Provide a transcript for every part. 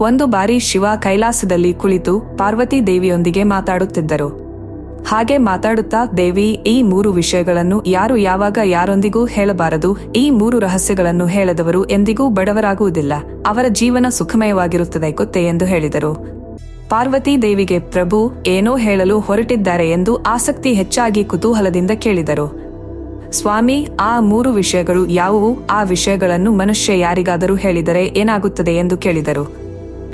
ಒಂದು ಬಾರಿ ಶಿವ ಕೈಲಾಸದಲ್ಲಿ ಕುಳಿತು ಪಾರ್ವತಿ ದೇವಿಯೊಂದಿಗೆ ಮಾತಾಡುತ್ತಿದ್ದರು. ಹಾಗೆ ಮಾತಾಡುತ್ತಾ ದೇವಿ ಈ ಮೂರು ವಿಷಯಗಳನ್ನು ಯಾರು ಯಾವಾಗ ಯಾರೊಂದಿಗೂ ಹೇಳಬಾರದು, ಈ ಮೂರು ರಹಸ್ಯಗಳನ್ನು ಹೇಳದವರು ಎಂದಿಗೂ ಬಡವರಾಗುವುದಿಲ್ಲ. ಅವರ ಜೀವನ ಸುಖಮಯವಾಗಿರುತ್ತದೆ ಗೊತ್ತೇ ಎಂದು ಹೇಳಿದರು. ಪಾರ್ವತಿ ದೇವಿಗೆ ಪ್ರಭು ಏನೋ ಹೇಳಲು ಹೊರಟಿದ್ದಾರೆ ಎಂದು ಆಸಕ್ತಿ ಹೆಚ್ಚಾಗಿ ಕುತೂಹಲದಿಂದ ಕೇಳಿದರು. ಸ್ವಾಮಿ, ಆ ಮೂರು ವಿಷಯಗಳು ಯಾವುವು? ಆ ವಿಷಯಗಳನ್ನು ಮನುಷ್ಯ ಯಾರಿಗಾದರೂ ಹೇಳಿದರೆ ಏನಾಗುತ್ತದೆ ಎಂದು ಕೇಳಿದರು.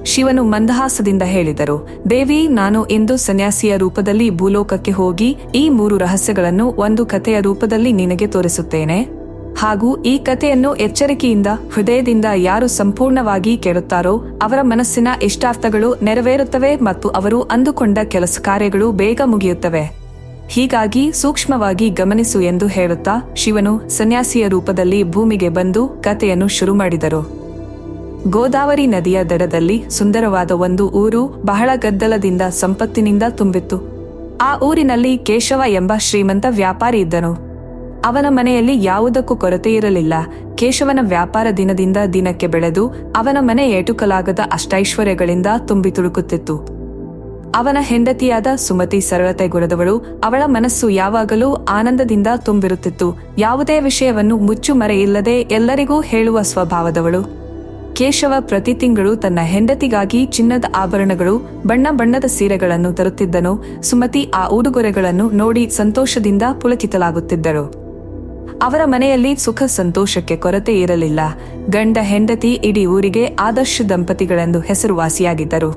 ಶಿವನು ಮಂದಹಾಸದಿಂದ ಹೇಳಿದರು, ದೇವಿ, ನಾನು ಇಂದು ಸನ್ಯಾಸಿಯ ರೂಪದಲ್ಲಿ ಭೂಲೋಕಕ್ಕೆ ಹೋಗಿ ಈ ಮೂರು ರಹಸ್ಯಗಳನ್ನು ಒಂದು ಕಥೆಯ ರೂಪದಲ್ಲಿ ನಿನಗೆ ತೋರಿಸುತ್ತೇನೆ. ಹಾಗೂ ಈ ಕಥೆಯನ್ನು ಎಚ್ಚರಿಕೆಯಿಂದ, ಹೃದಯದಿಂದ ಯಾರು ಸಂಪೂರ್ಣವಾಗಿ ಕೇಳುತ್ತಾರೋ, ಅವರ ಮನಸ್ಸಿನ ಇಷ್ಟಾರ್ಥಗಳು ನೆರವೇರುತ್ತವೆ ಮತ್ತು ಅವರು ಅಂದುಕೊಂಡ ಕೆಲಸ ಕಾರ್ಯಗಳು ಬೇಗ ಮುಗಿಯುತ್ತವೆ. ಹೀಗಾಗಿ ಸೂಕ್ಷ್ಮವಾಗಿ ಗಮನಿಸು ಎಂದು ಹೇಳುತ್ತಾ ಶಿವನು ಸನ್ಯಾಸಿಯ ರೂಪದಲ್ಲಿ ಭೂಮಿಗೆ ಬಂದು ಕಥೆಯನ್ನು ಶುರು ಮಾಡಿದರು. ಗೋದಾವರಿ ನದಿಯ ದಡದಲ್ಲಿ ಸುಂದರವಾದ ಒಂದು ಊರು ಬಹಳ ಗದ್ದಲದಿಂದ ಸಂಪತ್ತಿನಿಂದ ತುಂಬಿತ್ತು. ಆ ಊರಿನಲ್ಲಿ ಕೇಶವ ಎಂಬ ಶ್ರೀಮಂತ ವ್ಯಾಪಾರಿ ಇದ್ದನು. ಅವನ ಮನೆಯಲ್ಲಿ ಯಾವುದಕ್ಕೂ ಕೊರತೆ ಇರಲಿಲ್ಲ. ಕೇಶವನ ವ್ಯಾಪಾರ ದಿನದಿಂದ ದಿನಕ್ಕೆ ಬೆಳೆದು ಅವನ ಮನೆ ಏಟುಕಲಾಗದ ಅಷ್ಟೈಶ್ವರ್ಯಗಳಿಂದ ತುಂಬಿ ತುಳುಕುತ್ತಿತ್ತು. ಅವನ ಹೆಂಡತಿಯಾದ ಸುಮತಿ ಸರಳತೆ ಗುಣದವಳು ಅವಳ ಮನಸ್ಸು ಯಾವಾಗಲೂ ಆನಂದದಿಂದ ತುಂಬಿರುತ್ತಿತ್ತು. ಯಾವುದೇ ವಿಷಯವನ್ನು ಮುಚ್ಚುಮರೆ ಇಲ್ಲದೆ ಎಲ್ಲರಿಗೂ ಹೇಳುವ ಸ್ವಭಾವದವಳು. ಕೇಶವ ಪ್ರತಿ ತಿಂಗಳು ತನ್ನ ಹೆಂಡತಿಗಾಗಿ ಚಿನ್ನದ ಆಭರಣಗಳು, ಬಣ್ಣ ಬಣ್ಣದ ಸೀರೆಗಳನ್ನು ತರುತ್ತಿದ್ದನು. ಸುಮತಿ ಆ ಉಡುಗೊರೆಗಳನ್ನು ನೋಡಿ ಸಂತೋಷದಿಂದ ಪುಳಕಿತಲಾಗುತ್ತಿದ್ದಳು ಅವರ ಮನೆಯಲ್ಲಿ ಸುಖ ಸಂತೋಷಕ್ಕೆ ಕೊರತೆ ಇರಲಿಲ್ಲ. ಗಂಡ ಹೆಂಡತಿ ಇಡೀ ಊರಿಗೆ ಆದರ್ಶ ದಂಪತಿಗಳೆಂದು ಹೆಸರುವಾಸಿಯಾಗಿದ್ದರು.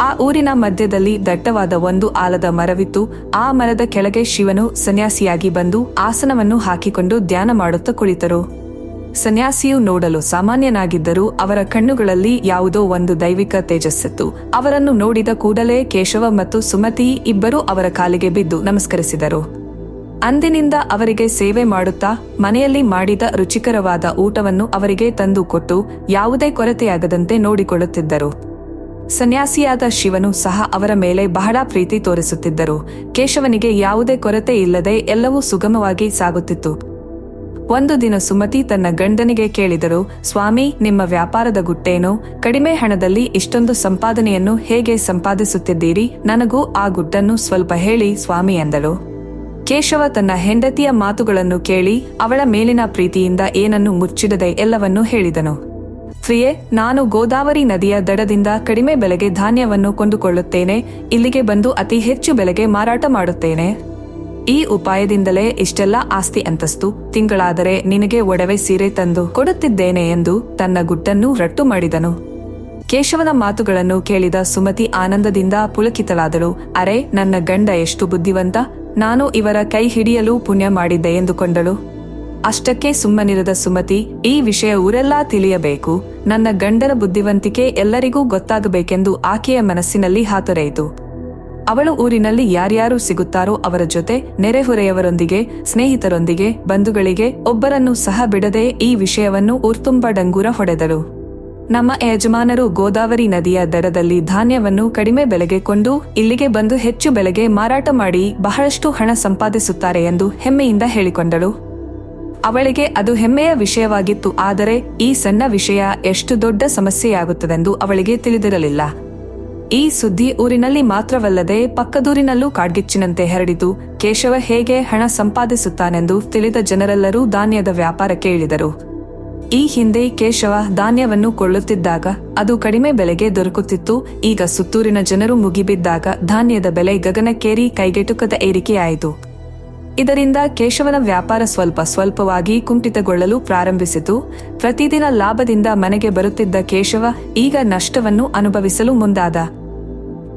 ಆ ಊರಿನ ಮಧ್ಯದಲ್ಲಿ ದಟ್ಟವಾದ ಒಂದು ಆಲದ ಮರವಿತ್ತು. ಆ ಮರದ ಕೆಳಗೆ ಶಿವನು ಸನ್ಯಾಸಿಯಾಗಿ ಬಂದು ಆಸನವನ್ನು ಹಾಕಿಕೊಂಡು ಧ್ಯಾನ ಮಾಡುತ್ತಾ ಕುಳಿತರು. ಸನ್ಯಾಸಿಯು ನೋಡಲು ಸಾಮಾನ್ಯನಾಗಿದ್ದರೂ ಅವರ ಕಣ್ಣುಗಳಲ್ಲಿ ಯಾವುದೋ ಒಂದು ದೈವಿಕ ತೇಜಸ್ಸಿತ್ತು. ಅವರನ್ನು ನೋಡಿದ ಕೂಡಲೇ ಕೇಶವ ಮತ್ತು ಸುಮತಿ ಇಬ್ಬರೂ ಅವರ ಕಾಲಿಗೆ ಬಿದ್ದು ನಮಸ್ಕರಿಸಿದರು. ಅಂದಿನಿಂದ ಅವರಿಗೆ ಸೇವೆ ಮಾಡುತ್ತಾ, ಮನೆಯಲ್ಲಿ ಮಾಡಿದ ರುಚಿಕರವಾದ ಊಟವನ್ನು ಅವರಿಗೆ ತಂದು ಕೊಟ್ಟು, ಯಾವುದೇ ಕೊರತೆಯಾಗದಂತೆ ನೋಡಿಕೊಳ್ಳುತ್ತಿದ್ದರು. ಸನ್ಯಾಸಿಯಾದ ಶಿವನು ಸಹ ಅವರ ಮೇಲೆ ಬಹಳ ಪ್ರೀತಿ ತೋರಿಸುತ್ತಿದ್ದರು. ಕೇಶವನಿಗೆ ಯಾವುದೇ ಕೊರತೆ ಇಲ್ಲದೆ ಎಲ್ಲವೂ ಸುಗಮವಾಗಿ ಸಾಗುತ್ತಿತ್ತು. ಒಂದು ದಿನ ಸುಮತಿ ತನ್ನ ಗಂಡನಿಗೆ ಕೇಳಿದರು, ಸ್ವಾಮಿ, ನಿಮ್ಮ ವ್ಯಾಪಾರದ ಗುಟ್ಟೇನು? ಕಡಿಮೆ ಹಣದಲ್ಲಿ ಇಷ್ಟೊಂದು ಸಂಪಾದನೆಯನ್ನು ಹೇಗೆ ಸಂಪಾದಿಸುತ್ತಿದ್ದೀರಿ? ನನಗೂ ಆ ಗುಟ್ಟನ್ನು ಸ್ವಲ್ಪ ಹೇಳಿ, ಸ್ವಾಮಿ ಎಂದಳು ಕೇಶವ ತನ್ನ ಹೆಂಡತಿಯ ಮಾತುಗಳನ್ನು ಕೇಳಿ, ಅವಳ ಮೇಲಿನ ಪ್ರೀತಿಯಿಂದ ಏನನ್ನು ಮುಚ್ಚಿಡದೆ ಎಲ್ಲವನ್ನೂ ಹೇಳಿದನು. ಪ್ರಿಯೆ ನಾನು ಗೋದಾವರಿ ನದಿಯ ದಡದಿಂದ ಕಡಿಮೆ ಬೆಲೆಗೆ ಧಾನ್ಯವನ್ನು ಕೊಂಡುಕೊಳ್ಳುತ್ತೇನೆ. ಇಲ್ಲಿಗೆ ಬಂದು ಅತಿ ಹೆಚ್ಚು ಬೆಲೆಗೆ ಮಾರಾಟ ಮಾಡುತ್ತೇನೆ. ಈ ಉಪಾಯದಿಂದಲೇ ಇಷ್ಟೆಲ್ಲ ಆಸ್ತಿ ಅಂತಸ್ತು. ತಿಂಗಳಾದರೆ ನಿನಗೆ ಒಡವೆ ಸೀರೆ ತಂದು ಕೊಡುತ್ತಿದ್ದೇನೆ ಎಂದು ತನ್ನ ಗುಟ್ಟನ್ನು ರಟ್ಟು ಮಾಡಿದನು. ಕೇಶವನ ಮಾತುಗಳನ್ನು ಕೇಳಿದ ಸುಮತಿ ಆನಂದದಿಂದ ಪುಳಕಿತಳಾದಳು. ಅರೆ, ನನ್ನ ಗಂಡ ಎಷ್ಟು ಬುದ್ಧಿವಂತ. ನಾನು ಇವರ ಕೈ ಹಿಡಿಯಲು ಪುಣ್ಯ ಮಾಡಿದ್ದೆ ಎಂದುಕೊಂಡಳು. ಅಷ್ಟಕ್ಕೆ ಸುಮ್ಮನಿರದ ಸುಮತಿ, ಈ ವಿಷಯ ಊರೆಲ್ಲಾ ತಿಳಿಯಬೇಕು. ನನ್ನ ಗಂಡನ ಬುದ್ಧಿವಂತಿಕೆ ಎಲ್ಲರಿಗೂ ಗೊತ್ತಾಗಬೇಕೆಂದು ಆಕೆಯ ಮನಸ್ಸಿನಲ್ಲಿ ಹಾತೊರೆಯಿತು. ಅವಳು ಊರಿನಲ್ಲಿ ಯಾರ್ಯಾರು ಸಿಗುತ್ತಾರೋ ಅವರ ಜೊತೆ ನೆರೆಹೊರೆಯವರೊಂದಿಗೆ, ಸ್ನೇಹಿತರೊಂದಿಗೆ, ಬಂಧುಗಳಿಗೆ ಒಬ್ಬರನ್ನು ಸಹ ಬಿಡದೆ ಈ ವಿಷಯವನ್ನು ಊರ್ತುಂಬ ಡಂಗೂರ ಹೊಡೆದಳು. ನಮ್ಮ ಯಜಮಾನರು ಗೋದಾವರಿ ನದಿಯ ದಡದಲ್ಲಿ ಧಾನ್ಯವನ್ನು ಕಡಿಮೆ ಬೆಲೆಗೆ ಕೊಂಡು ಇಲ್ಲಿಗೆ ಬಂದು ಹೆಚ್ಚು ಬೆಲೆಗೆ ಮಾರಾಟ ಮಾಡಿ ಬಹಳಷ್ಟು ಹಣ ಸಂಪಾದಿಸುತ್ತಾರೆ ಎಂದು ಹೆಮ್ಮೆಯಿಂದ ಹೇಳಿಕೊಂಡಳು. ಅವಳಿಗೆ ಅದು ಹೆಮ್ಮೆಯ ವಿಷಯವಾಗಿತ್ತು, ಆದರೆ ಈ ಸಣ್ಣ ವಿಷಯ ಎಷ್ಟು ದೊಡ್ಡ ಸಮಸ್ಯೆಯಾಗುತ್ತದೆಂದು ಅವಳಿಗೆ ತಿಳಿದಿರಲಿಲ್ಲ. ಈ ಸುದ್ದಿ ಊರಿನಲ್ಲಿ ಮಾತ್ರವಲ್ಲದೆ ಪಕ್ಕದೂರಿನಲ್ಲೂ ಕಾಡ್ಗಿಚ್ಚಿನಂತೆ ಹರಡಿತು. ಕೇಶವ ಹೇಗೆ ಹಣ ಸಂಪಾದಿಸುತ್ತಾನೆಂದು ತಿಳಿದ ಜನರೆಲ್ಲರೂ ಧಾನ್ಯದ ವ್ಯಾಪಾರಕ್ಕೆ ಇಳಿದರು ಈ ಹಿಂದೆ ಕೇಶವ ಧಾನ್ಯವನ್ನು ಕೊಳ್ಳುತ್ತಿದ್ದಾಗ ಅದು ಕಡಿಮೆ ಬೆಲೆಗೆ ದೊರಕುತ್ತಿತ್ತು. ಈಗ ಸುತ್ತೂರಿನ ಜನರು ಮುಗಿಬಿದ್ದಾಗ ಧಾನ್ಯದ ಬೆಲೆ ಗಗನಕ್ಕೇರಿ ಕೈಗೆಟುಕದ ಏರಿಕೆಯಾಯಿತು. ಇದರಿಂದ ಕೇಶವನ ವ್ಯಾಪಾರ ಸ್ವಲ್ಪ ಸ್ವಲ್ಪವಾಗಿ ಕುಂಠಿತಗೊಳ್ಳಲು ಪ್ರಾರಂಭಿಸಿತು. ಪ್ರತಿದಿನ ಲಾಭದಿಂದ ಮನೆಗೆ ಬರುತ್ತಿದ್ದ ಕೇಶವ ಈಗ ನಷ್ಟವನ್ನು ಅನುಭವಿಸಲು ಮುಂದಾದ.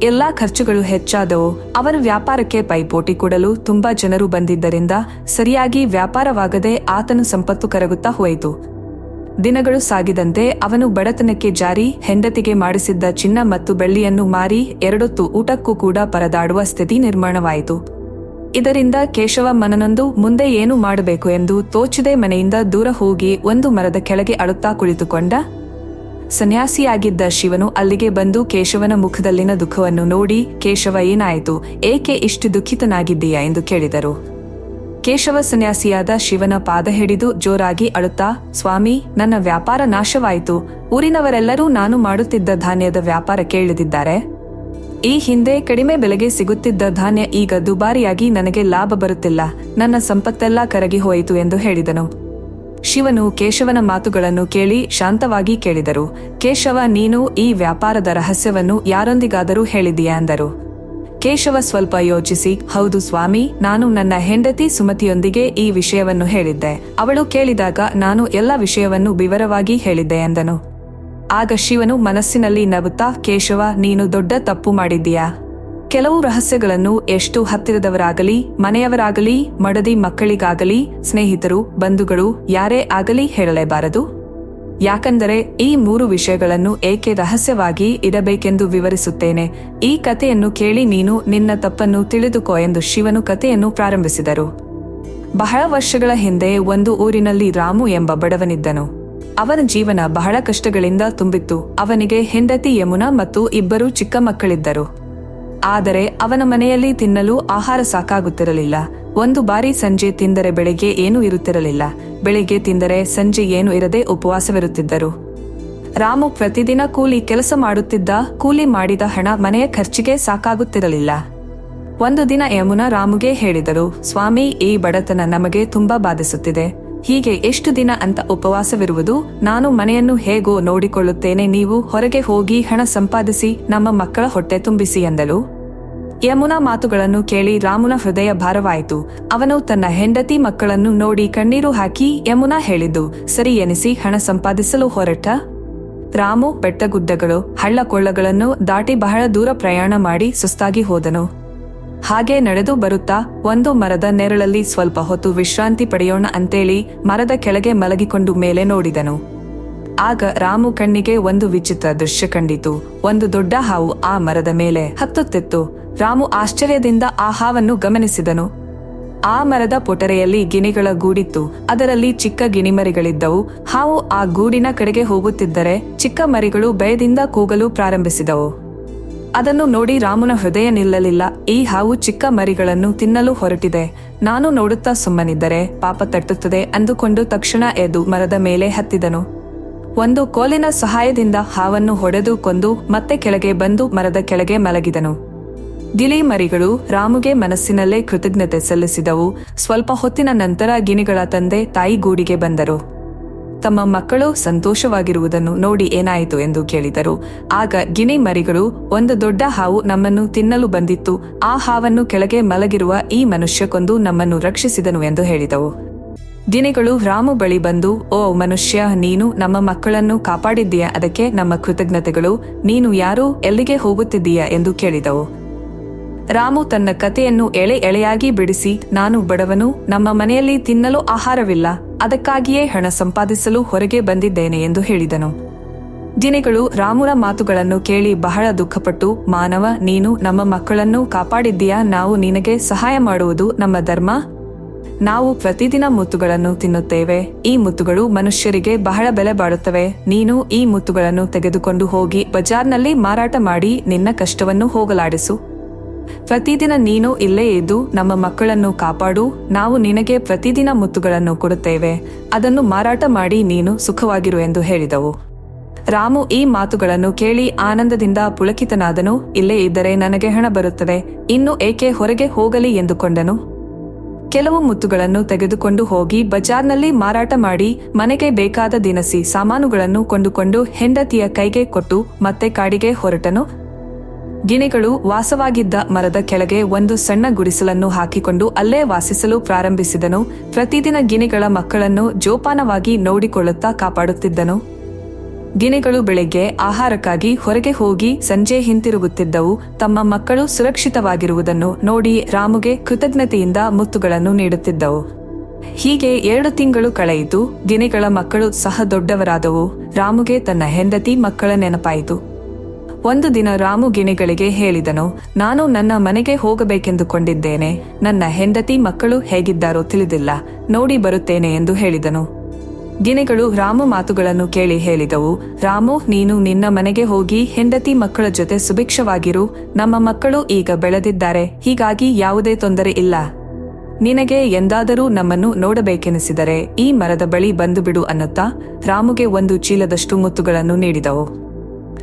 ಎಲ್ಲಾ ಖರ್ಚುಗಳು ಹೆಚ್ಚಾದವು. ಅವನ ವ್ಯಾಪಾರಕ್ಕೆ ಪೈಪೋಟಿ ಕೊಡಲು ತುಂಬಾ ಜನರು ಬಂದಿದ್ದರಿಂದ ಸರಿಯಾಗಿ ವ್ಯಾಪಾರವಾಗದೆ ಆತನು ಸಂಪತ್ತು ಕರಗುತ್ತಾ ಹೋಯಿತು. ದಿನಗಳು ಸಾಗಿದಂತೆ ಅವನು ಬಡತನಕ್ಕೆ ಜಾರಿ, ಹೆಂಡತಿಗೆ ಮಾಡಿಸಿದ್ದ ಚಿನ್ನ ಮತ್ತು ಬೆಳ್ಳಿಯನ್ನು ಮಾರಿ, ಎರಡೊತ್ತು ಊಟಕ್ಕೂ ಕೂಡ ಪರದಾಡುವ ಸ್ಥಿತಿ ನಿರ್ಮಾಣವಾಯಿತು. ಇದರಿಂದ ಕೇಶವ ಮನನೊಂದು, ಮುಂದೆ ಏನು ಮಾಡಬೇಕು? ಎಂದು ತೋಚದೆ ಮನೆಯಿಂದ ದೂರ ಹೋಗಿ ಒಂದು ಮರದ ಕೆಳಗೆ ಅಳುತ್ತಾ ಕುಳಿತುಕೊಂಡ ಸನ್ಯಾಸಿಯಾಗಿದ್ದ ಶಿವನು ಅಲ್ಲಿಗೆ ಬಂದು ಕೇಶವನ ಮುಖದಲ್ಲಿನ ದುಃಖವನ್ನು ನೋಡಿ, ಕೇಶವ ಏನಾಯಿತು? ಏಕೆ ಇಷ್ಟು ದುಃಖಿತನಾಗಿದ್ದೀಯಾ ಎಂದು ಕೇಳಿದರು. ಕೇಶವ ಸನ್ಯಾಸಿಯಾದ ಶಿವನ ಪಾದ ಹಿಡಿದು ಜೋರಾಗಿ ಅಳುತ್ತಾ, ಸ್ವಾಮಿ, ನನ್ನ ವ್ಯಾಪಾರ ನಾಶವಾಯಿತು. ಊರಿನವರೆಲ್ಲರೂ ನಾನು ಮಾಡುತ್ತಿದ್ದ ಧಾನ್ಯದ ವ್ಯಾಪಾರ ಕೇಳಿದಿದ್ದಾರೆ. ಈ ಹಿಂದೆ ಕಡಿಮೆ ಬೆಲೆಗೆ ಸಿಗುತ್ತಿದ್ದ ಧಾನ್ಯ ಈಗ ದುಬಾರಿಯಾಗಿ ನನಗೆ ಲಾಭ ಬರುತ್ತಿಲ್ಲ. ನನ್ನ ಸಂಪತ್ತೆಲ್ಲ ಕರಗಿ ಹೋಯಿತು ಎಂದು ಹೇಳಿದನು. ಶಿವನು ಕೇಶವನ ಮಾತುಗಳನ್ನು ಕೇಳಿ ಶಾಂತವಾಗಿ ಕೇಳಿದರು. ಕೇಶವ, ನೀನು ಈ ವ್ಯಾಪಾರದ ರಹಸ್ಯವನ್ನು ಯಾರೊಂದಿಗಾದರೂ ಹೇಳಿದೀಯಾ ಅಂದರು. ಕೇಶವ ಸ್ವಲ್ಪ ಯೋಚಿಸಿ, ಹೌದು ಸ್ವಾಮಿ, ನಾನು ನನ್ನ ಹೆಂಡತಿ ಸುಮತಿಯೊಂದಿಗೆ ಈ ವಿಷಯವನ್ನು ಹೇಳಿದ್ದೆ. ಅವಳು ಕೇಳಿದಾಗ ನಾನು ಎಲ್ಲ ವಿಷಯವನ್ನು ವಿವರವಾಗಿ ಹೇಳಿದ್ದೆ ಎಂದನು ಆಗ ಶಿವನು ಮನಸ್ಸಿನಲ್ಲಿ ನಗುತ್ತಾ, ಕೇಶವ, ನೀನು ದೊಡ್ಡ ತಪ್ಪು ಮಾಡಿದ್ದೀಯಾ? ಕೆಲವು ರಹಸ್ಯಗಳನ್ನು ಎಷ್ಟು ಹತ್ತಿರದವರಾಗಲಿ, ಮನೆಯವರಾಗಲಿ, ಮಡದಿ ಮಕ್ಕಳಿಗಾಗಲಿ, ಸ್ನೇಹಿತರು, ಬಂಧುಗಳು, ಯಾರೇ ಆಗಲಿ ಹೇಳಲೇಬಾರದು. ಯಾಕಂದರೆ ಈ ಮೂರು ವಿಷಯಗಳನ್ನು ಏಕೆ ರಹಸ್ಯವಾಗಿ ಇಡಬೇಕೆಂದು ವಿವರಿಸುತ್ತೇನೆ? ಈ ಕಥೆಯನ್ನು ಕೇಳಿ ನೀನು ನಿನ್ನ ತಪ್ಪನ್ನು ತಿಳಿದುಕೋ ಎಂದು ಶಿವನು ಕಥೆಯನ್ನು ಪ್ರಾರಂಭಿಸಿದರು. ಬಹಳ ವರ್ಷಗಳ ಹಿಂದೆ ಒಂದು ಊರಿನಲ್ಲಿ ರಾಮು ಎಂಬ ಬಡವನಿದ್ದನು. ಅವನ ಜೀವನ ಬಹಳ ಕಷ್ಟಗಳಿಂದ ತುಂಬಿತ್ತು. ಅವನಿಗೆ ಹೆಂಡತಿ ಯಮುನಾ ಮತ್ತು ಇಬ್ಬರು ಚಿಕ್ಕ ಮಕ್ಕಳಿದ್ದರು. ಆದರೆ ಅವನ ಮನೆಯಲ್ಲಿ ತಿನ್ನಲು ಆಹಾರ ಸಾಕಾಗುತ್ತಿರಲಿಲ್ಲ. ಒಂದು ಬಾರಿ ಸಂಜೆ ತಿಂದರೆ ಬೆಳಿಗ್ಗೆ ಏನೂ ಇರುತ್ತಿರಲಿಲ್ಲ. ಬೆಳಿಗ್ಗೆ ತಿಂದರೆ ಸಂಜೆ ಏನು ಇರದೆ ಉಪವಾಸವಿರುತ್ತಿದ್ದರು. ರಾಮು ಪ್ರತಿದಿನ ಕೂಲಿ ಕೆಲಸ ಮಾಡುತ್ತಿದ್ದ, ಕೂಲಿ ಮಾಡಿದ ಹಣ ಮನೆಯ ಖರ್ಚಿಗೆ ಸಾಕಾಗುತ್ತಿರಲಿಲ್ಲ. ಒಂದು ದಿನ ಯಮುನಾ ರಾಮುಗೆ ಹೇಳಿದರು, ಸ್ವಾಮಿ, ಈ ಬಡತನ ನಮಗೆ ತುಂಬಾ ಬಾಧಿಸುತ್ತಿದೆ. ಹೀಗೆ ಎಷ್ಟು ದಿನ ಅಂತ ಉಪವಾಸವಿರುವುದು? ನಾನು ಮನೆಯನ್ನು ಹೇಗೋ ನೋಡಿಕೊಳ್ಳುತ್ತೇನೆ, ನೀವು ಹೊರಗೆ ಹೋಗಿ ಹಣ ಸಂಪಾದಿಸಿ, ನಮ್ಮ ಮಕ್ಕಳ ಹೊಟ್ಟೆ ತುಂಬಿಸಿ ಎಂದಳು. ಯಮುನಾ ಮಾತುಗಳನ್ನು ಕೇಳಿ ರಾಮುನ ಹೃದಯ ಭಾರವಾಯಿತು. ಅವನು ತನ್ನ ಹೆಂಡತಿ ಮಕ್ಕಳನ್ನು ನೋಡಿ ಕಣ್ಣೀರು ಹಾಕಿ ಯಮುನಾ ಹೇಳಿದ್ದು, ಸರಿ ಎನಿಸಿ ಹಣ ಸಂಪಾದಿಸಲು ಹೊರಟ? ರಾಮು ಬೆಟ್ಟಗುಡ್ಡಗಳು ಹಳ್ಳ ಕೊಳ್ಳಗಳನ್ನು ದಾಟಿ ಬಹಳ ದೂರ ಪ್ರಯಾಣ ಮಾಡಿ ಸುಸ್ತಾಗಿ ಹೋದನು. ಹಾಗೆ ನಡೆದು ಬರುತ್ತಾ ಒಂದು ಮರದ ನೆರಳಲ್ಲಿ ಸ್ವಲ್ಪ ಹೊತ್ತು ವಿಶ್ರಾಂತಿ ಪಡೆಯೋಣ ಅಂತೇಳಿ ಮರದ ಕೆಳಗೆ ಮಲಗಿಕೊಂಡು ಮೇಲೆ ನೋಡಿದನು. ಆಗ ರಾಮು ಕಣ್ಣಿಗೆ ಒಂದು ವಿಚಿತ್ರ ದೃಶ್ಯ ಕಂಡಿತು. ಒಂದು ದೊಡ್ಡ ಹಾವು ಆ ಮರದ ಮೇಲೆ ಹತ್ತುತ್ತಿತ್ತು. ರಾಮು ಆಶ್ಚರ್ಯದಿಂದ ಆ ಹಾವನ್ನು ಗಮನಿಸಿದನು. ಆ ಮರದ ಪೊಟರೆಯಲ್ಲಿ ಗಿಣಿಗಳ ಗೂಡಿತ್ತು. ಅದರಲ್ಲಿ ಚಿಕ್ಕ ಗಿಣಿಮರಿಗಳಿದ್ದವು. ಹಾವು ಆ ಗೂಡಿನ ಕಡೆಗೆ ಹೋಗುತ್ತಿದ್ದರೆ ಚಿಕ್ಕ ಮರಿಗಳು ಭಯದಿಂದ ಕೂಗಲು ಪ್ರಾರಂಭಿಸಿದವು. ಅದನ್ನು ನೋಡಿ ರಾಮುನ ಹೃದಯ ನಿಲ್ಲಲಿಲ್ಲ. ಈ ಹಾವು ಚಿಕ್ಕ ಮರಿಗಳನ್ನು ತಿನ್ನಲು ಹೊರಟಿದೆ. ನಾನು ನೋಡುತ್ತಾ ಸುಮ್ಮನಿದ್ದರೆ ಪಾಪ ತಟ್ಟುತ್ತದೆ ಅಂದುಕೊಂಡು ತಕ್ಷಣ ಎದ್ದು ಮರದ ಮೇಲೆ ಹತ್ತಿದನು. ಒಂದು ಕೋಲಿನ ಸಹಾಯದಿಂದ ಹಾವನ್ನು ಹೊಡೆದು ಕೊಂದು ಮತ್ತೆ ಕೆಳಗೆ ಬಂದು ಮರದ ಕೆಳಗೆ ಮಲಗಿದನು. ಗಿಳಿ ಮರಿಗಳು ರಾಮುಗೆ ಮನಸ್ಸಿನಲ್ಲೇ ಕೃತಜ್ಞತೆ ಸಲ್ಲಿಸಿದವು. ಸ್ವಲ್ಪ ಹೊತ್ತಿನ ನಂತರ ಗಿಣಿಗಳ ತಂದೆ ತಾಯಿ ಗೂಡಿಗೆ ಬಂದರು. ತಮ್ಮ ಮಕ್ಕಳು ಸಂತೋಷವಾಗಿರುವುದನ್ನು ನೋಡಿ ಏನಾಯಿತು ಎಂದು ಕೇಳಿದರು. ಆಗ ಗಿಣಿ ಮರಿಗಳು ಒಂದು ದೊಡ್ಡ ಹಾವು ನಮ್ಮನ್ನು ತಿನ್ನಲು ಬಂದಿತ್ತು. ಆ ಹಾವನ್ನು ಕೆಳಗೆ ಮಲಗಿರುವ ಈ ಮನುಷ್ಯಕೊಂದು ನಮ್ಮನ್ನು ರಕ್ಷಿಸಿದನು ಎಂದು ಹೇಳಿದವು. ಗಿಣಿಗಳು ರಾಮು ಬಳಿ ಬಂದು, ಓ ಮನುಷ್ಯ, ನೀನು ನಮ್ಮ ಮಕ್ಕಳನ್ನು ಕಾಪಾಡಿದ್ದೀಯ? ಅದಕ್ಕೆ ನಮ್ಮ ಕೃತಜ್ಞತೆಗಳು, ನೀನು ಯಾರು, ಎಲ್ಲಿಗೆ ಹೋಗುತ್ತಿದ್ದೀಯಾ? ಎಂದು ಕೇಳಿದವು. ರಾಮು ತನ್ನ ಕಥೆಯನ್ನು ಎಳೆ ಎಳೆಯಾಗಿ ಬಿಡಿಸಿ, ನಾನು ಬಡವನು, ನಮ್ಮ ಮನೆಯಲ್ಲಿ ತಿನ್ನಲು ಆಹಾರವಿಲ್ಲ, ಅದಕ್ಕಾಗಿಯೇ ಹಣ ಸಂಪಾದಿಸಲು ಹೊರಗೆ ಬಂದಿದ್ದೇನೆ ಎಂದು ಹೇಳಿದನು. ದಿನಗಳು ರಾಮುನ ಮಾತುಗಳನ್ನು ಕೇಳಿ ಬಹಳ ದುಃಖಪಟ್ಟು, ಮಾನವ, ನೀನು ನಮ್ಮ ಮಕ್ಕಳನ್ನು ಕಾಪಾಡಿದ್ದೀಯಾ? ನಾವು ನಿನಗೆ ಸಹಾಯ ಮಾಡುವುದು ನಮ್ಮ ಧರ್ಮ? ನಾವು ಪ್ರತಿದಿನ ಮುತ್ತುಗಳನ್ನು ತಿನ್ನುತ್ತೇವೆ, ಈ ಮುತ್ತುಗಳು ಮನುಷ್ಯರಿಗೆ ಬಹಳ ಬೆಲೆ ಬಾಳುತ್ತವೆ. ನೀನು ಈ ಮುತ್ತುಗಳನ್ನು ತೆಗೆದುಕೊಂಡು ಹೋಗಿ ಬಜಾರ್ನಲ್ಲಿ ಮಾರಾಟ ಮಾಡಿ, ನಿನ್ನ ಕಷ್ಟವನ್ನು ಹೋಗಲಾಡಿಸು. ಪ್ರತಿದಿನ ನೀನು ಇಲ್ಲೇ ಇದ್ದು ನಮ್ಮ ಮಕ್ಕಳನ್ನು ಕಾಪಾಡು. ನಾವು ನಿನಗೆ ಪ್ರತಿದಿನ ಮುತ್ತುಗಳನ್ನು ಕೊಡುತ್ತೇವೆ. ಅದನ್ನು ಮಾರಾಟ ಮಾಡಿ ನೀನು ಸುಖವಾಗಿರು ಎಂದು ಹೇಳಿದವು. ರಾಮು ಈ ಮಾತುಗಳನ್ನು ಕೇಳಿ ಆನಂದದಿಂದ ಪುಳಕಿತನಾದನು. ಇಲ್ಲೇ ಇದ್ದರೆ ನನಗೆ ಹಣ ಬರುತ್ತದೆ. ಇನ್ನು ಏಕೆ ಹೊರಗೆ ಹೋಗಲಿ ಎಂದುಕೊಂಡನು. ಕೆಲವು ಮುತ್ತುಗಳನ್ನು ತೆಗೆದುಕೊಂಡು ಹೋಗಿ ಬಜಾರ್ನಲ್ಲಿ ಮಾರಾಟ ಮಾಡಿ ಮನೆಗೆ ಬೇಕಾದ ದಿನಸಿ ಸಾಮಾನುಗಳನ್ನು ಕೊಂಡುಕೊಂಡು ಹೆಂಡತಿಯ ಕೈಗೆ ಕೊಟ್ಟು ಮತ್ತೆ ಕಾಡಿಗೆ ಹೊರಟನು. ಗಿಣಿಗಳು ವಾಸವಾಗಿದ್ದ ಮರದ ಕೆಳಗೆ ಒಂದು ಸಣ್ಣ ಗುಡಿಸಲನ್ನು ಹಾಕಿಕೊಂಡು ಅಲ್ಲೇ ವಾಸಿಸಲು ಪ್ರಾರಂಭಿಸಿದನು. ಪ್ರತಿದಿನ ಗಿಣಿಗಳ ಮಕ್ಕಳನ್ನು ಜೋಪಾನವಾಗಿ ನೋಡಿಕೊಳ್ಳುತ್ತಾ ಕಾಪಾಡುತ್ತಿದ್ದನು. ಗಿಣಿಗಳು ಬೆಳಿಗ್ಗೆ ಆಹಾರಕ್ಕಾಗಿ ಹೊರಗೆ ಹೋಗಿ ಸಂಜೆ ಹಿಂತಿರುಗುತ್ತಿದ್ದವು. ತಮ್ಮ ಮಕ್ಕಳು ಸುರಕ್ಷಿತವಾಗಿರುವುದನ್ನು ನೋಡಿ ರಾಮುಗೆ ಕೃತಜ್ಞತೆಯಿಂದ ಮುತ್ತುಗಳನ್ನು ನೀಡುತ್ತಿದ್ದವು. ಹೀಗೆ ಎರಡು ತಿಂಗಳು ಕಳೆಯಿತು. ಗಿಣಿಗಳ ಮಕ್ಕಳು ಸಹ ದೊಡ್ಡವರಾದವು. ರಾಮುಗೆ ತನ್ನ ಹೆಂಡತಿ ಮಕ್ಕಳ ನೆನಪಾಯಿತು. ಒಂದು ದಿನ ರಾಮು ಗಿಣಿಗಳಿಗೆ ಹೇಳಿದನು, ನಾನು ನನ್ನ ಮನೆಗೆ ಹೋಗಬೇಕೆಂದುಕೊಂಡಿದ್ದೇನೆ. ನನ್ನ ಹೆಂಡತಿ ಮಕ್ಕಳು ಹೇಗಿದ್ದಾರೋ ತಿಳಿದಿಲ್ಲ. ನೋಡಿ ಬರುತ್ತೇನೆ ಎಂದು ಹೇಳಿದನು. ಗಿಣಿಗಳು ರಾಮು ಮಾತುಗಳನ್ನು ಕೇಳಿ ಹೇಳಿದವು, ರಾಮು, ನೀನು ನಿನ್ನ ಮನೆಗೆ ಹೋಗಿ ಹೆಂಡತಿ ಮಕ್ಕಳ ಜೊತೆ ಸುಭಿಕ್ಷವಾಗಿರು. ನಮ್ಮ ಮಕ್ಕಳು ಈಗ ಬೆಳೆದಿದ್ದಾರೆ. ಹೀಗಾಗಿ ಯಾವುದೇ ತೊಂದರೆ ಇಲ್ಲ. ನಿನಗೆ ಎಂದಾದರೂ ನಮ್ಮನ್ನು ನೋಡಬೇಕೆನಿಸಿದರೆ ಈ ಮರದ ಬಳಿ ಬಂದುಬಿಡು ಅನ್ನುತ್ತಾ ರಾಮುಗೆ ಒಂದು ಚೀಲದಷ್ಟು ಮುತ್ತುಗಳನ್ನು ನೀಡಿದವು.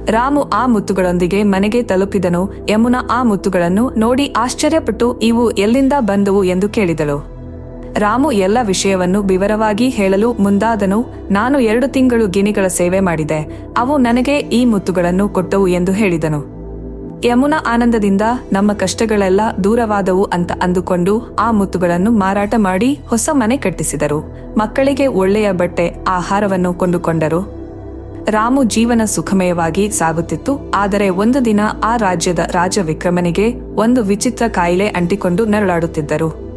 ರಾಮು ಆ ಮುತ್ತುಗಳೊಂದಿಗೆ ಮನೆಗೆ ತಲುಪಿದನು. ಯಮುನಾ ಆ ಮುತ್ತುಗಳನ್ನು ನೋಡಿ ಆಶ್ಚರ್ಯಪಟ್ಟು ಇವು ಎಲ್ಲಿಂದ ಬಂದವು ಎಂದು ಕೇಳಿದಳು. ರಾಮು ಎಲ್ಲ ವಿಷಯವನ್ನು ವಿವರವಾಗಿ ಹೇಳಲು ಮುಂದಾದನು. ನಾನು ಎರಡು ತಿಂಗಳು ಗಿನಿಗಳ ಸೇವೆ ಮಾಡಿದೆ. ಅವು ನನಗೆ ಈ ಮುತ್ತುಗಳನ್ನು ಕೊಟ್ಟವು ಎಂದು ಹೇಳಿದನು. ಯಮುನಾ ಆನಂದದಿಂದ, ನಮ್ಮ ಕಷ್ಟಗಳೆಲ್ಲ ದೂರವಾದವು ಅಂತ ಅಂದುಕೊಂಡು ಆ ಮುತ್ತುಗಳನ್ನು ಮಾರಾಟ ಮಾಡಿ ಹೊಸ ಮನೆ ಕಟ್ಟಿಸಿದರು. ಮಕ್ಕಳಿಗೆ ಒಳ್ಳೆಯ ಬಟ್ಟೆ, ಆಹಾರವನ್ನು ಕೊಂಡುಕೊಂಡರು. ರಾಮು ಜೀವನ ಸುಖಮಯವಾಗಿ ಸಾಗುತ್ತಿತ್ತು. ಆದರೆ ಒಂದು ದಿನ ಆ ರಾಜ್ಯದ ರಾಜ ವಿಕ್ರಮನಿಗೆ ಒಂದು ವಿಚಿತ್ರ ಕಾಯಿಲೆ ಅಂಟಿಕೊಂಡು ನರಳಾಡುತ್ತಿದ್ದರು.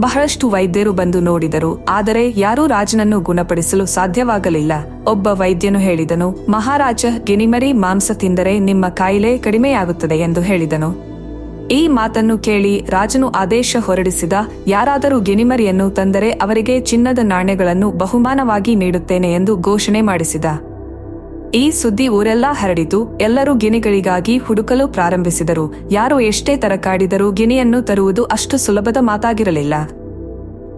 ಬಹಳಷ್ಟು ವೈದ್ಯರು ಬಂದು ನೋಡಿದರು. ಆದರೆ ಯಾರೂ ರಾಜನನ್ನು ಗುಣಪಡಿಸಲು ಸಾಧ್ಯವಾಗಲಿಲ್ಲ. ಒಬ್ಬ ವೈದ್ಯನು ಹೇಳಿದನು, ಮಹಾರಾಜ ಗಿನಿಮರಿ ಮಾಂಸ ತಿಂದರೆ ನಿಮ್ಮ ಕಾಯಿಲೆ ಕಡಿಮೆಯಾಗುತ್ತದೆ ಎಂದು ಹೇಳಿದನು. ಈ ಮಾತನ್ನು ಕೇಳಿ ರಾಜನು ಆದೇಶ ಹೊರಡಿಸಿದ, ಯಾರಾದರೂ ಗಿನಿಮರಿಯನ್ನು ತಂದರೆ ಅವರಿಗೆ ಚಿನ್ನದ ನಾಣ್ಯಗಳನ್ನು ಬಹುಮಾನವಾಗಿ ನೀಡುತ್ತೇನೆ ಎಂದು ಘೋಷಣೆ ಮಾಡಿಸಿದ. ಈ ಸುದ್ದಿ ಊರೆಲ್ಲ ಹರಡಿತು. ಎಲ್ಲರೂ ಗಿನಿಗಳಿಗಾಗಿ ಹುಡುಕಲು ಪ್ರಾರಂಭಿಸಿದರು. ಯಾರು ಎಷ್ಟೇ ತರಕಾಡಿದರೂ ಗಿನಿಯನ್ನು ತರುವುದು ಅಷ್ಟು ಸುಲಭದ ಮಾತಾಗಿರಲಿಲ್ಲ.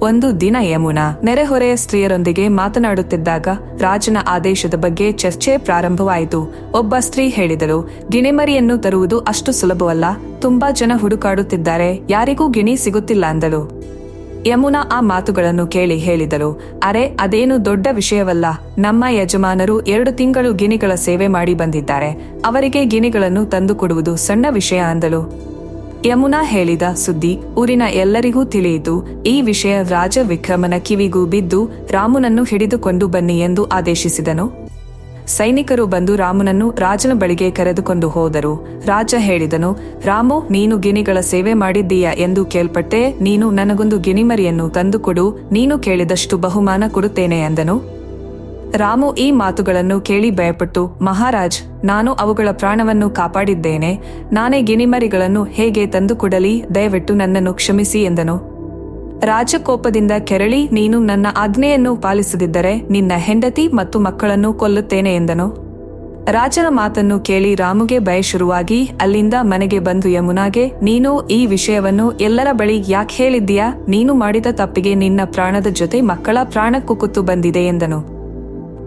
ಒಂದು ದಿನ ಯಮುನಾ, ನೆರೆಹೊರೆಯ ಸ್ತ್ರೀಯರೊಂದಿಗೆ ಮಾತನಾಡುತ್ತಿದ್ದಾಗ ರಾಜನ ಆದೇಶದ ಬಗ್ಗೆ ಚರ್ಚೆ ಪ್ರಾರಂಭವಾಯಿತು. ಒಬ್ಬ ಸ್ತ್ರೀ ಹೇಳಿದಳು, ಗಿಣಿಮರಿಯನ್ನು ತರುವುದು ಅಷ್ಟು ಸುಲಭವಲ್ಲ. ತುಂಬಾ ಜನ ಹುಡುಕಾಡುತ್ತಿದ್ದಾರೆ. ಯಾರಿಗೂ ಗಿಣಿ ಸಿಗುತ್ತಿಲ್ಲ ಅಂದಳು. ಯಮುನಾ ಆ ಮಾತುಗಳನ್ನು ಕೇಳಿ ಹೇಳಿದಳು, ಅರೆ, ಅದೇನು ದೊಡ್ಡ ವಿಷಯವಲ್ಲ, ನಮ್ಮ ಯಜಮಾನರು ಎರಡು ತಿಂಗಳು ಗಿನಿಗಳ ಸೇವೆ ಮಾಡಿ ಬಂದಿದ್ದಾರೆ, ಅವರಿಗೆ ಗಿಣಿಗಳನ್ನು ತಂದುಕೊಡುವುದು ಸಣ್ಣ ವಿಷಯ ಅಂದಳು. ಯಮುನಾ ಹೇಳಿದ ಸುದ್ದಿ ಊರಿನ ಎಲ್ಲರಿಗೂ ತಿಳಿಯಿತು, ಈ ವಿಷಯ ರಾಜ ವಿಕ್ರಮನ ಕಿವಿಗೂ ಬಿದ್ದು ರಾಮನನ್ನು ಹಿಡಿದುಕೊಂಡು ಬನ್ನಿ ಎಂದು ಆದೇಶಿಸಿದನು. ಸೈನಿಕರು ಬಂದು ರಾಮನನ್ನು ರಾಜನ ಬಳಿಗೆ ಕರೆದುಕೊಂಡು ಹೋದರು. ರಾಜ ಹೇಳಿದನು, ರಾಮು, ನೀನು ಗಿಣಿಗಳ ಸೇವೆ ಮಾಡಿದ್ದೀಯಾ ಎಂದು ಕೇಳ್ಪಟ್ಟೆ, ನೀನು ನನಗೊಂದು ಗಿಣಿಮರಿಯನ್ನು ತಂದುಕೊಡು ನೀನು ಕೇಳಿದಷ್ಟು ಬಹುಮಾನ ಕೊಡುತ್ತೇನೆ ಎಂದನು ರಾಮು ಈ ಮಾತುಗಳನ್ನು ಕೇಳಿ ಭಯಪಟ್ಟು, ಮಹಾರಾಜ್, ನಾನು ಅವುಗಳ ಪ್ರಾಣವನ್ನು ಕಾಪಾಡಿದ್ದೇನೆ, ನಾನೇ ಗಿಣಿಮರಿಗಳನ್ನು ಹೇಗೆ ತಂದುಕೊಡಲಿ ದಯವಿಟ್ಟು ನನ್ನನ್ನು ಕ್ಷಮಿಸಿ ಎಂದನು. ರಾಜಕೋಪದಿಂದ ಕೆರಳಿ ನೀನು ನನ್ನ ಆಜ್ಞೆಯನ್ನು ಪಾಲಿಸದಿದ್ದರೆ ನಿನ್ನ ಹೆಂಡತಿ ಮತ್ತು ಮಕ್ಕಳನ್ನು ಕೊಲ್ಲುತ್ತೇನೆ ಎಂದನು. ರಾಜನ ಮಾತನ್ನು ಕೇಳಿ ರಾಮುಗೆ ಭಯ ಶುರುವಾಗಿ, ಅಲ್ಲಿಂದ ಮನೆಗೆ ಬಂದು ಯಮುನಾಗೆ, ನೀನು ಈ ವಿಷಯವನ್ನು ಎಲ್ಲರ ಬಳಿ ಯಾಕೆ ಹೇಳಿದ್ದೀಯಾ? ನೀನು ಮಾಡಿದ ತಪ್ಪಿಗೆ ನಿನ್ನ ಪ್ರಾಣದ ಜೊತೆ ಮಕ್ಕಳ ಪ್ರಾಣಕ್ಕೂ ಕುತ್ತು ಬಂದಿದೆ ಎಂದನು.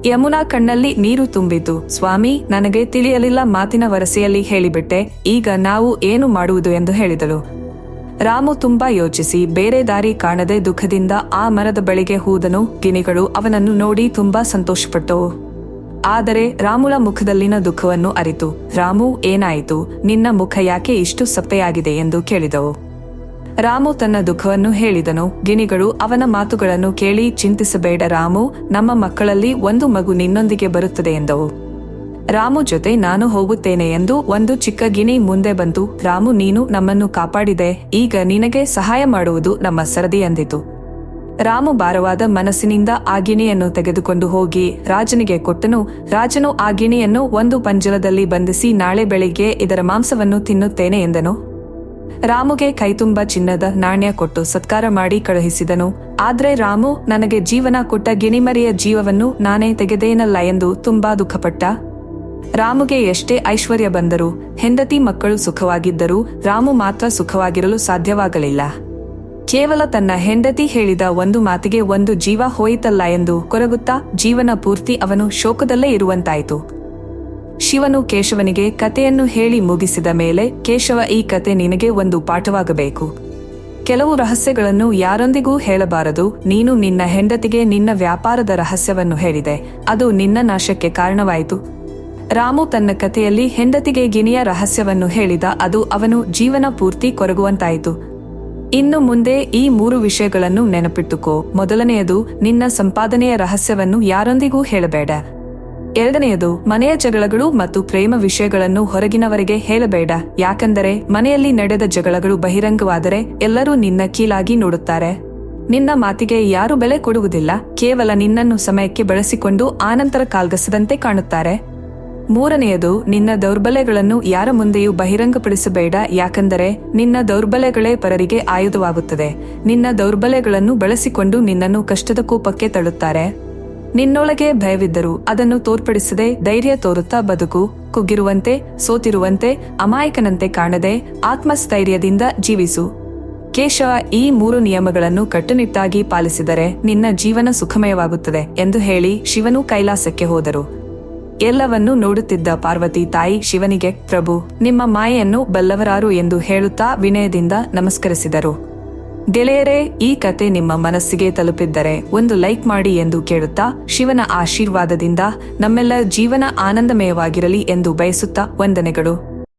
ಯಮುನಾ ಕಣ್ಣಲ್ಲಿ ನೀರು ತುಂಬಿತು. ಸ್ವಾಮಿ, ನನಗೆ ತಿಳಿಯಲಿಲ್ಲ ಮಾತಿನ ವರಸೆಯಲ್ಲಿ ಹೇಳಿಬಿಟ್ಟೆ. ಈಗ ನಾವು ಏನು ಮಾಡುವುದು? ಎಂದು ಹೇಳಿದಳು. ರಾಮು ತುಂಬಾ ಯೋಚಿಸಿ ಬೇರೆ ದಾರಿ ಕಾಣದೆ ದುಃಖದಿಂದ ಆ ಮರದ ಬಳಿಗೆ ಹೂದನು. ಗಿಣಿಗಳು ಅವನನ್ನು ನೋಡಿ ತುಂಬಾ ಸಂತೋಷಪಟ್ಟವು ಆದರೆ ರಾಮುಲ ಮುಖದಲ್ಲಿನ ದುಃಖವನ್ನು ಅರಿತು. ರಾಮು, ಏನಾಯಿತು? ನಿನ್ನ ಮುಖ ಯಾಕೆ ಇಷ್ಟು ಸಪ್ಪೆಯಾಗಿದೆ ಎಂದು ಕೇಳಿದವು. ರಾಮು ತನ್ನ ದುಃಖವನ್ನು ಹೇಳಿದನು. ಗಿಣಿಗಳು ಅವನ ಮಾತುಗಳನ್ನು ಕೇಳಿ ಚಿಂತಿಸಬೇಡ ರಾಮು, ನಮ್ಮ ಮಕ್ಕಳಲ್ಲಿ ಒಂದು ಮಗು ನಿನ್ನೊಂದಿಗೆ ಬರುತ್ತದೆ ಎಂದವು. ರಾಮು ಜೊತೆ ನಾನು ಹೋಗುತ್ತೇನೆ ಎಂದು ಒಂದು ಚಿಕ್ಕ ಗಿಣಿ ಮುಂದೆ ಬಂತು. ರಾಮು, ನೀನು ನಮ್ಮನ್ನು ಕಾಪಾಡಿದೆ. ಈಗ ನಿನಗೆ ಸಹಾಯ ಮಾಡುವುದು ನಮ್ಮ ಸರದಿ ಎಂದಿತು ರಾಮು ಭಾರವಾದ ಮನಸ್ಸಿನಿಂದ ಆ ಗಿಣಿಯನ್ನು ತೆಗೆದುಕೊಂಡು ಹೋಗಿ ರಾಜನಿಗೆ ಕೊಟ್ಟನು. ರಾಜನು ಆ ಗಿಣಿಯನ್ನು ಒಂದು ಪಂಜರದಲ್ಲಿ ಬಂಧಿಸಿ ನಾಳೆ ಬೆಳಿಗ್ಗೆ ಇದರ ಮಾಂಸವನ್ನು ತಿನ್ನುತ್ತೇನೆ ಎಂದನು. ರಾಮುಗೆ ಕೈತುಂಬ ಚಿನ್ನದ ನಾಣ್ಯ ಕೊಟ್ಟು ಸತ್ಕಾರ ಮಾಡಿ ಕಳುಹಿಸಿದನು. ಆದ್ರೆ ರಾಮು, ನನಗೆ ಜೀವನ ಕೊಟ್ಟ ಗಿಣಿಮರಿಯ ಜೀವವನ್ನು ನಾನೇ ತೆಗೆದೇನಲ್ಲ ಎಂದು ತುಂಬಾ ದುಃಖಪಟ್ಟ. ರಾಮುಗೆ ಎಷ್ಟೇ ಐಶ್ವರ್ಯ ಬಂದರೂ ಹೆಂಡತಿ ಮಕ್ಕಳು ಸುಖವಾಗಿದ್ದರೂ ರಾಮು ಮಾತ್ರ ಸುಖವಾಗಿರಲು ಸಾಧ್ಯವಾಗಲಿಲ್ಲ. ಕೇವಲ ತನ್ನ ಹೆಂಡತಿ ಹೇಳಿದ ಒಂದು ಮಾತಿಗೆ ಒಂದು ಜೀವ ಹೋಯಿತಲ್ಲ ಎಂದು ಕೊರಗುತ್ತಾ ಜೀವನ ಪೂರ್ತಿ ಅವನು ಶೋಕದಲ್ಲೇ ಇರುವಂತಾಯಿತು. ಶಿವನು ಕೇಶವನಿಗೆ ಕತೆಯನ್ನು ಹೇಳಿ ಮುಗಿಸಿದ ಮೇಲೆ ಕೇಶವ ಈ ಕತೆ ನಿನಗೆ ಒಂದು ಪಾಠವಾಗಬೇಕು. ಕೆಲವು ರಹಸ್ಯಗಳನ್ನು ಯಾರೊಂದಿಗೂ ಹೇಳಬಾರದು, ನೀನು ನಿನ್ನ ಹೆಂಡತಿಗೆ ನಿನ್ನ ವ್ಯಾಪಾರದ ರಹಸ್ಯವನ್ನು ಹೇಳಿದೆ, ಅದು ನಿನ್ನ ನಾಶಕ್ಕೆ ಕಾರಣವಾಯಿತು. ರಾಮು ತನ್ನ ಕಥೆಯಲ್ಲಿ ಹೆಂಡತಿಗೆ ಗಿನಿಯ ರಹಸ್ಯವನ್ನು ಹೇಳಿದ ಅದು ಅವನು ಜೀವನ ಪೂರ್ತಿ ಕೊರಗುವಂತಾಯಿತು. ಇನ್ನು ಮುಂದೆ ಈ ಮೂರು ವಿಷಯಗಳನ್ನು ನೆನಪಿಟ್ಟುಕೋ. ಮೊದಲನೆಯದು, ನಿನ್ನ ಸಂಪಾದನೆಯ ರಹಸ್ಯವನ್ನು ಯಾರೊಂದಿಗೂ ಹೇಳಬೇಡ. ಎರಡನೆಯದು, ಮನೆಯ ಜಗಳಗಳು ಮತ್ತು ಪ್ರೇಮ ವಿಷಯಗಳನ್ನು ಹೊರಗಿನವರಿಗೆ ಹೇಳಬೇಡ. ಯಾಕಂದರೆ, ಮನೆಯಲ್ಲಿ ನಡೆದ ಜಗಳಗಳು ಬಹಿರಂಗವಾದರೆ ಎಲ್ಲರೂ ನಿನ್ನ ಕೀಲಾಗಿ ನೋಡುತ್ತಾರೆ. ನಿನ್ನ ಮಾತಿಗೆ ಯಾರು ಬೆಲೆ ಕೊಡುವುದಿಲ್ಲ. ಕೇವಲ ನಿನ್ನನ್ನು ಸಮಯಕ್ಕೆ ಬಳಸಿಕೊಂಡು ಆನಂತರ ಕಾಲ್ಗಸದಂತೆ ಕಾಣುತ್ತಾರೆ. ಮೂರನೆಯದು, ನಿನ್ನ ದೌರ್ಬಲ್ಯಗಳನ್ನು ಯಾರ ಮುಂದೆಯೂ ಬಹಿರಂಗಪಡಿಸಬೇಡ, ಯಾಕಂದರೆ ನಿನ್ನ ದೌರ್ಬಲ್ಯಗಳೇ ಪರರಿಗೆ ಆಯುಧವಾಗುತ್ತದೆ. ನಿನ್ನ ದೌರ್ಬಲ್ಯಗಳನ್ನು ಬಳಸಿಕೊಂಡು ನಿನ್ನನ್ನು ಕಷ್ಟದ ಕೂಪಕ್ಕೆ ತಳ್ಳುತ್ತಾರೆ. ನಿನ್ನೊಳಗೆ ಭಯವಿದ್ದರೂ ಅದನ್ನು ತೋರ್ಪಡಿಸದೆ ಧೈರ್ಯ ತೋರುತ್ತಾ ಬದುಕು, ಕುಗ್ಗಿರುವಂತೆ, ಸೋತಿರುವಂತೆ, ಅಮಾಯಕನಂತೆ ಕಾಣದೆ ಆತ್ಮಸ್ಥೈರ್ಯದಿಂದ ಜೀವಿಸು. ಕೇಶವ ಈ ಮೂರು ನಿಯಮಗಳನ್ನು ಕಟ್ಟುನಿಟ್ಟಾಗಿ ಪಾಲಿಸಿದರೆ ನಿನ್ನ ಜೀವನ ಸುಖಮಯವಾಗುತ್ತದೆ ಎಂದು ಹೇಳಿ ಶಿವನು ಕೈಲಾಸಕ್ಕೆ ಹೋದರು. ಎಲ್ಲವನ್ನೂ ನೋಡುತ್ತಿದ್ದ ಪಾರ್ವತಿ ತಾಯಿ ಶಿವನಿಗೆ, ಪ್ರಭು, ನಿಮ್ಮ ಮಾಯೆಯನ್ನು ಬಲ್ಲವರಾರು ಎಂದು ಹೇಳುತ್ತಾ ವಿನಯದಿಂದ ನಮಸ್ಕರಿಸಿದರು. ಗೆಳೆಯರೇ, ಈ ಕತೆ ನಿಮ್ಮ ಮನಸ್ಸಿಗೆ ತಲುಪಿದ್ದರೆ ಒಂದು ಲೈಕ್ ಮಾಡಿ ಎಂದು ಕೇಳುತ್ತಾ ಶಿವನ ಆಶೀರ್ವಾದದಿಂದ ನಮ್ಮೆಲ್ಲ ಜೀವನ ಆನಂದಮಯವಾಗಿರಲಿ ಎಂದು ಬಯಸುತ್ತಾ ವಂದನೆಗಳು.